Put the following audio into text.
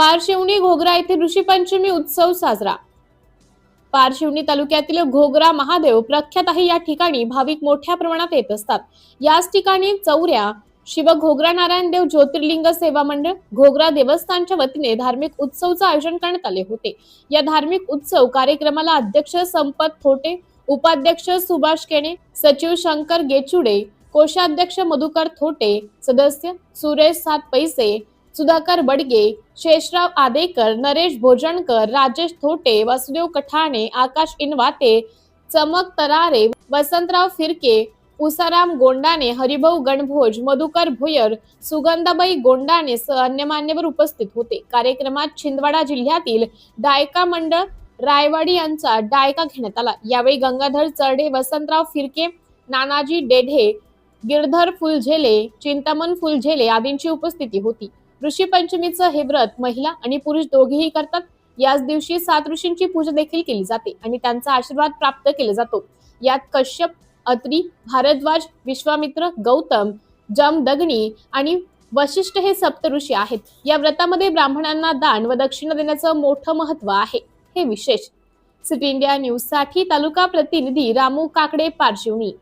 पारशिवनी घोगरा येथे ऋषीपंचमी उत्सव साजरा. पारशिवनी तालुक्यातील घोगरा महादेव प्रख्यात आहे या ठिकाणी भाविक मोठ्या प्रमाणात येत असतात. याच ठिकाणी चौऱ्या शिव घोगरा नारायण देव ज्योतिर्लिंग सेवा मंडळ घोगरा देवस्थानच्या वतीने धार्मिक उत्सवचं आयोजन करण्यात आले होते. या धार्मिक उत्सव कार्यक्रमाला अध्यक्ष संपत थोटे उपाध्यक्ष सुभाष केणे सचिव शंकर गेचुडे कोषाध्यक्ष मधुकर थोटे सदस्य सुरेश सात पैसे सुधाकर बडगे शेषराव आदेकर नरेश भोजणकर राजेश थोटे वासुदेव कठाणे आकाश इनवाते चमक तरारे वसंतराव फिरके उसाराम गोंडाने हरिभाऊ गणभोज मधुकर भुयर सुगंधाबाई गोंडाने अन्य मान्यवर उपस्थित होते. कार्यक्रमात छिंदवाडा जिल्ह्यातील डायका मंडळ रायवाडी यांचा डायका घेण्यात आला. यावेळी गंगाधर चरडे वसंतराव फिरके नानाजी डेढे गिरधर फुलझेले चिंतामण फुलझेले आदींची उपस्थिती होती. ऋषी पंचमीचं हे व्रत महिला आणि पुरुष दोघेही करतात. याच दिवशी सात ऋषींची पूजा देखील केली जाते आणि त्यांचा आशीर्वाद प्राप्त केला जातो. यात कश्यप अत्री भारद्वाज विश्वामित्र गौतम जमदग्नी आणि वशिष्ठ हे सप्त ऋषी आहेत. या व्रतामध्ये ब्राह्मणांना दान व दक्षिणा देण्याचं मोठं महत्त्व आहे. हे विशेष. सिटी इंडिया न्यूजसाठी तालुका प्रतिनिधी रामू काकडे पारशिवनी.